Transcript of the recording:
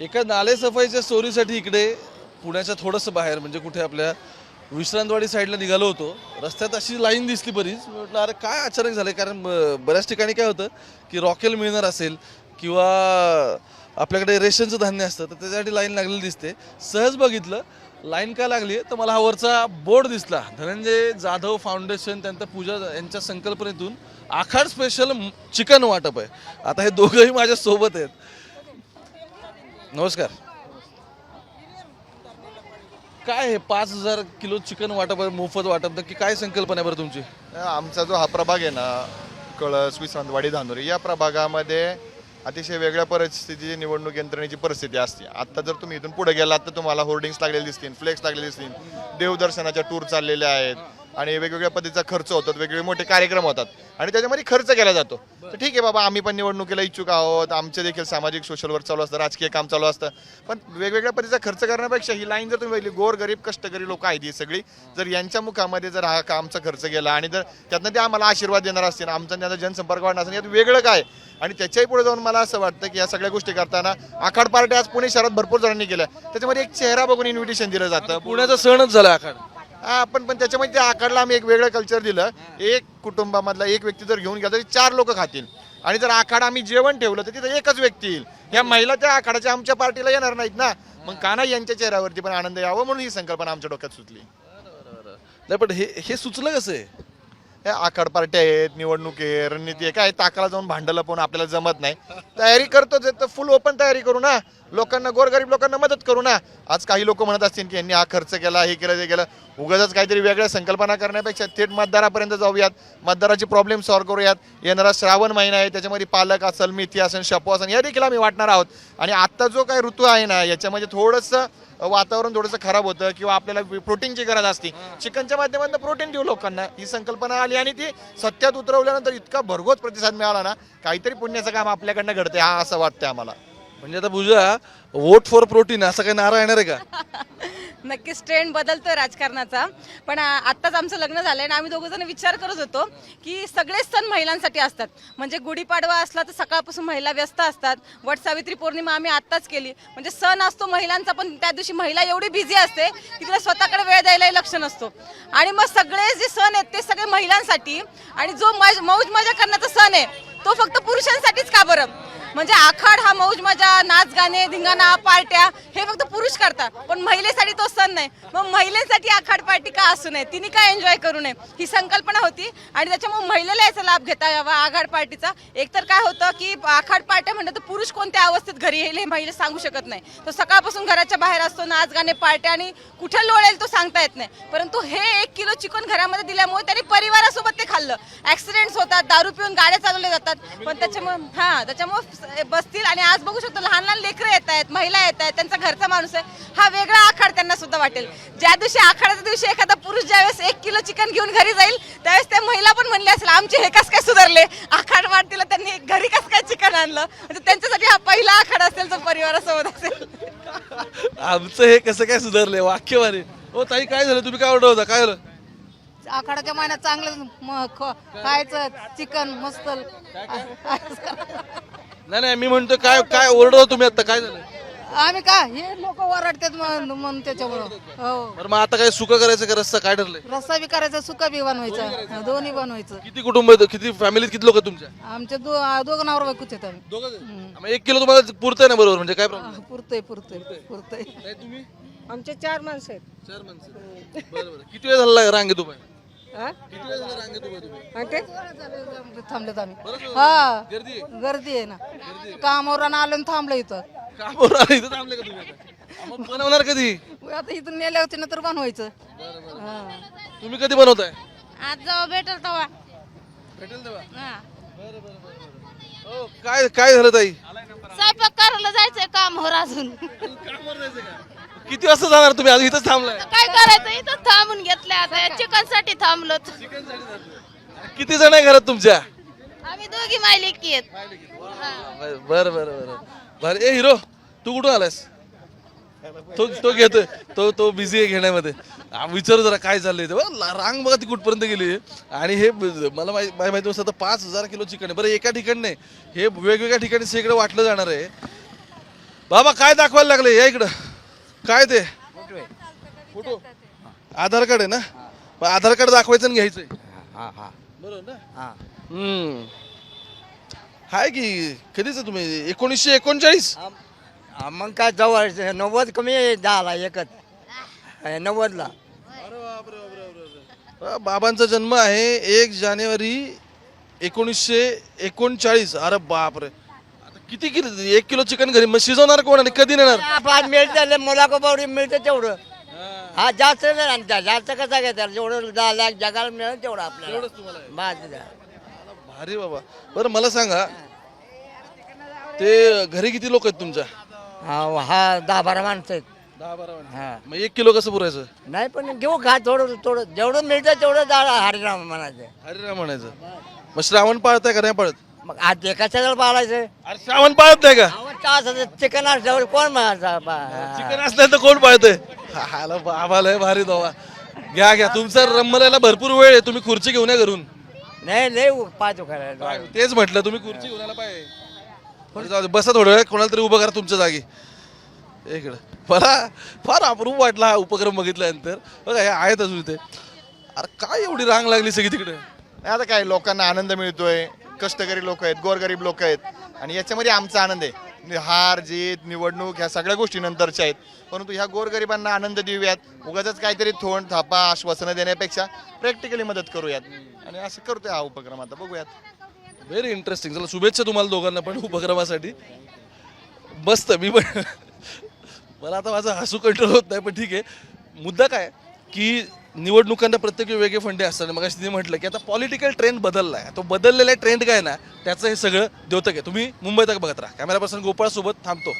एका नालेसफाईच्या स्टोरीसाठी इकडे पुण्याच्या थोडंसं बाहेर म्हणजे कुठे आपल्या विश्रांतवाडी साईडला निघालो होतो. रस्त्यात अशी लाईन दिसली बरीच. म्हटलं अरे काय अचानक झालं कारण बऱ्याच ठिकाणी काय होतं की रॉकेल मिळणार असेल किंवा आपल्याकडे रेशनचं धान्य असतं तर त्याच्यासाठी लाईन लागलेली दिसते. सहज बघितलं लाईन का लागली आहे तर मला हा वरचा बोर्ड दिसला. धनंजय जाधव फाउंडेशन त्यांचा पूजा यांच्या संकल्पनेतून आखाड स्पेशल चिकन वाटप आहे. आता हे दोघंही माझ्या सोबत आहेत. नमस्कार. काय हे पाच हजार किलो चिकन वाटप मोफत वाटप नक्की काय संकल्पना आहे बरं तुमची? आमचा जो हा प्रभाग आहे ना कळस विश्रांतवाडी धानोरी या प्रभागामध्ये अतिशय वेगळ्या परिस्थितीची निवडणूक यंत्रणेची परिस्थिती असते. आता जर तुम्ही इथून पुढे गेलात तर तुम्हाला होर्डिंग्स लागलेले दिसतील फ्लेक्स लागलेले दिसतील देवदर्शनाच्या टूर चाललेल्या आहेत आणि वेगवेगळ्या पद्धतीचा खर्च होतात वेगवेगळे मोठे कार्यक्रम होतात. आणि त्याच्यामध्ये खर्च केला जातो. तर ठीक आहे बाबा आम्ही पण निवडणुकीला इच्छुक आहोत. आमचे देखील सामाजिक सोशल वर्क चालू असतं राजकीय काम चालू असतं. पण वेगवेगळ्या पद्धतीचा खर्च करण्यापेक्षा ही लाईन जर तुम्ही बघितली गोर गरीब कष्टकरी लोक आहेत ही सगळी जर यांच्या मुखामध्ये जर हा कामचा खर्च गेला आणि जर त्यातनं ते आम्हाला आशीर्वाद देणार असतील आमचा त्यांचा जनसंपर्क वाढणार असेल यात वेगळं काय? आणि त्याच्याही पुढे जाऊन मला असं वाटतं की या सगळ्या गोष्टी करताना आखाड पार्टी आज पुणे शहरात भरपूर जणांनी केल्या. त्याच्यामध्ये एक चेहरा बघून इन्व्हिटेशन दिलं जातं. पुण्याचा सणच झाला आखाड. हा पण पण त्याच्यामध्ये त्या आखाडला आम्ही एक वेगळं कल्चर दिलं. एक कुटुंबामधला एक व्यक्ती जर घेऊन गेला तरी चार लोक खातील. आणि जर आखाड आम्ही जेवण ठेवलं तर तिथं एकच व्यक्ती येईल. या महिला त्या आखाडाच्या आमच्या पार्टीला येणार नाहीत ना. मग का नाही यांच्या चेहऱ्यावरती पण आनंद यावं म्हणून ही संकल्पना आमच्या डोक्यात सुचली. नाही पण हे हे सुचलं कसं आहे? या आखाड पार्ट्या आहेत निवडणूक आहे रणनीती आहे. काय ताकाला जाऊन भांडलं पण आपल्याला जमत नाही. तयारी करतोच आहे तर फुल ओपन तयारी करू ना. लोकांना गोरगरीब लोकांना मदत करू ना. आज काही लोक म्हणत असतील की यांनी हा खर्च केला हे केलं ते केलं. उगाच काहीतरी वेगळ्या संकल्पना करण्यापेक्षा थेट मतदारापर्यंत जाऊयात. मतदाराची प्रॉब्लेम सॉल्व्ह करूयात. येणारा श्रावण महिना आहे त्याच्यामध्ये पालक असेल मेथी असेल शपो असेल या देखील आम्ही वाटणार आहोत. आणि आत्ता जो काही ऋतू आहे ना याच्यामध्ये थोडंसं वातावरण थोडंसं खराब होतं किंवा आपल्याला प्रोटीनची गरज असते. चिकनच्या माध्यमातून प्रोटीन देऊ लोकांना. ही संकल्पना आली आणि ती सत्यात उतरवल्यानंतर इतका भरघोस प्रतिसाद मिळाला ना काहीतरी पुण्याचं काम आपल्याकडनं घडतंय हा असं वाटतं आम्हाला. म्हणजे आता पूजा वोट फॉर प्रोटीन असा काही नारा येणार आहे का? नक्कीच ट्रेंड बदलतोय राजकारणाचा. पण आ, आत्ताच आमचं लग्न झालंय आणि आम्ही दोघं जण विचार करत होतो की सगळेच सण महिलांसाठी असतात. म्हणजे गुढीपाडवा असला तर सकाळपासून महिला व्यस्त असतात. वट सावित्री पौर्णिमा आम्ही आत्ताच केली. म्हणजे सण असतो महिलांचा पण त्या दिवशी महिला एवढी बिझी असते की तिला स्वतःकडे वेळ द्यायलाही लक्ष नसतो. आणि मग सगळे जे सण आहेत ते सगळे महिलांसाठी. आणि जो मज मौज मजा करण्याचा सण आहे तो फक्त पुरुषांसाठीच का बरं? म्हणजे आखाड हा मौज मजा नाच गाणे धिंगाणा पार्ट्या हे फक्त पुरुष करतात. पण महिलेसाठी तो सण नाही. मग महिलेसाठी आखाड पार्टी का असू नये? तिने काय एन्जॉय करू नये? ही संकल्पना होती. आणि त्याच्यामुळे महिलेला याचा लाभ घेता यावा आखाड पार्टीचा. एकतर काय होतं की आखाड पार्ट्या म्हणलं तर पुरुष कोणत्या अवस्थेत घरी येईल हे महिला सांगू शकत नाही. तो सकाळपासून घराच्या बाहेर असतो नाच गाणे पार्ट्या आणि कुठे लोळेल तो सांगता येत नाही. परंतु हे एक किलो चिकन घरामध्ये दिल्यामुळे त्यांनी परिवारासोबत ते खाल्लं. ऍक्सिडेंट्स होतात दारू पिऊन गाड्या चालवल्या जातात. पण त्याच्यामुळे हां त्याच्यामुळे बसतील आणि आज बघू शकतो लहान लहान लेकरं येत आहेत महिला येत आहेत त्यांचा घरचा माणूस आहे. हा वेगळा आखाड त्यांना सुद्धा वाटेल. ज्या दिवशी आखाडाच्या दिवशी एखादा पुरुष ज्यावेळेस एक किलो चिकन घेऊन घरी जाईल त्यावेळेस त्या महिला पण म्हणल्या असेल आमचे हे कस काय सुधारले? आखाड वाटतील त्यांनी घरी कस काय चिकन आणलं? म्हणजे त्यांच्यासाठी हा पहिला आखाड असेल जो परिवारासोबत असेल. आमचं हे कसं काय सुधारलंय वाक्यवारे हो ताई काय झालं? तुम्ही काय ऑर्डर होता? काय झालं? आखाड्याच्या महिन्यात चांगलं खायचं चिकन मस्त. नाही नाही मी म्हणतो काय काय ओरडतो तुम्ही आता काय झालं? आम्ही का हे लोक ओरडतात म्हण- म्हणून त्याच्यामुळं. हो. बरं मग आता काय सुका करायचं का रस्ता काय ठरलंय? रस्सा बी करायचा सुका बी बनवायचा. दोन्ही बनवायचं. किती कुटुंब आहेत? किती फॅमिलीत किती लोक तुमच्या? आमचे दो दोघं नावर बायकोच आहेत आम्ही. दोघं एक किलो तुम्हाला पुरतंय ना बरोबर म्हणजे काय प्रॉब्लेम हा, पुरतंय पुरतंय पुरतंय. तुम्ही? आमचे चार माणसं आहेत. चार माणसं. बरं बरं. किती वेळ झाला रांगेत उभा आहे? हा? किती वेळ झाला रांगेत उभा आहे तुम्ही? आणि ते थांबलेत आम्ही. हा. गर्दी आहे? ना. कामावर आलो थांबलं इथं. कामावर आले इथं थांबले का तुम्ही आता? मग बनवणार कधी? आता इथून नेल्या होती ना तर बनवायचं. हा. तुम्ही कधी बनवताय? आज जेव्हा भेटेल तेव्हा भेटेल तेव्हा हा. हो काय काय झालं ताई? स्वयंपाक करायला जायचंय कामावर अजून. किती वाजता जाणार तुम्ही? आज इथंच थांबलाय. काय करायचं? इथं थांबून घेतलं आता. चिकनसाठी थांबलो किती जण आहे घरात तुमच्या? आम्ही दोघी मायलेकी आहेत. बर बर बर बर. ए हिरो तू कुठून आलास तो तो घेतोय. तो तो बिझी आहे घेण्यामध्ये. आ, विचारू जरा काय चाललंय ते. ला- रांग बघा ती कुठपर्यंत गेली. आणि हे ब- मला माहि- माहि- माहिती नसतं पाच हजार किलो चिकन आहे. बरं एका ठिकाणी नाही. हे वेगवेगळ्या ठिकाणी सगळं वाटलं जाणार आहे. बाबा काय दाखवायला लागले? या इकडं. काय ते? फोटो आधार कार्ड आहे ना? मग आधार कार्ड दाखवायचं आणि घ्यायचंय. हा हा. बरोबर ना? हा. हम्म. हाय की कधीच आहे तुम्ही? एकोणीसशे एकोणचाळीस? मग काय जवळ नव्वद कमी झाला एकच. हे नव्वदला. बाबांचा जन्म आहे एक जानेवारी एकोणीसशे एकोणचाळीस. अरे बापरे किती किलो एक किलो चिकन घरी मग शिजवणार कोण आणि कधी नेणार? पाच मिळतं मुलाको बावडी मिळतं तेवढं. हा जास्त नाही आणता जास्त कसा घेतात? जेवढं दहा लाख जगाला मिळेल तेवढं आपल्याला. झालं. भारी बाबा. बरं मला सांगा ते घरी किती लोक आहेत तुमच्या? हा हा दहा बारा माणसं आहेत. दहा बारा हा. मग एक किलो कसं पुरायचं? नाही पण घेऊ खा थोडं थोडं. जेवढं मिळतं तेवढं जा हरिराम म्हणायचं. हरिराम म्हणायचं. मग श्रावण पाळताय का नाही पाळत? मग आज ते कशाला पाळायचं? अरे श्रावण पाळत नाही का? चिकन असल्यावर कोण चिकन असलं तर कोण पाळतंय? हाला बाबा लय भारी दोबा घ्या घ्या. तुमचा रम्मलायला भरपूर वेळ आहे. तुम्ही खुर्ची घेऊन या घरून. नाही लय पाहतो करायला तेच म्हटलं तुम्ही खुर्ची घेऊन यायला पाहिजे. बरं जाऊ दे, बसा थोडं वेळ. कोणाला तरी उभं करा तुमच्या जागी. इकडं. मला फार अप्रूप वाटला हा उपक्रम बघितल्यानंतर. बघा हे आहेत अजून इथे. अरे काय एवढी रांग लागली सगळी तिकडे? नाही आता काय लोकांना आनंद मिळतोय. कष्टकरी लोक आहेत गोरगरीब लोक आहेत. आणि याच्यामध्ये आमचा आनंद आहे. म्हणजे हार जीत निवडणूक ह्या सगळ्या गोष्टी नंतरच्या आहेत. परंतु ह्या गोरगरिबांना आनंद देऊयात. उगाच काहीतरी थोंड थापा आश्वासनं देण्यापेक्षा प्रॅक्टिकली मदत करूयात. आणि असं करतोय हा उपक्रम आता. बघूयात. व्हेरी इंटरेस्टिंग चला शुभेच्छा तुम्हाला दोघांना पण उपक्रमासाठी. मस्त मी पण मला आता माझा हसू कंट्रोल होत नाही पण ठीक आहे. मुद्दा काय की निवडणुकांना प्रत्येक वेगळे फंडे असतात. मग तिने म्हटलं की आता पॉलिटिकल ट्रेंड बदलला आहे तो बदललेला ट्रेंड काय ना त्याचं हे सगळं द्योतक आहे. तुम्ही मुंबईत बघत राहा. कॅमेरा पर्सन गोपाळसोबत थांबतो.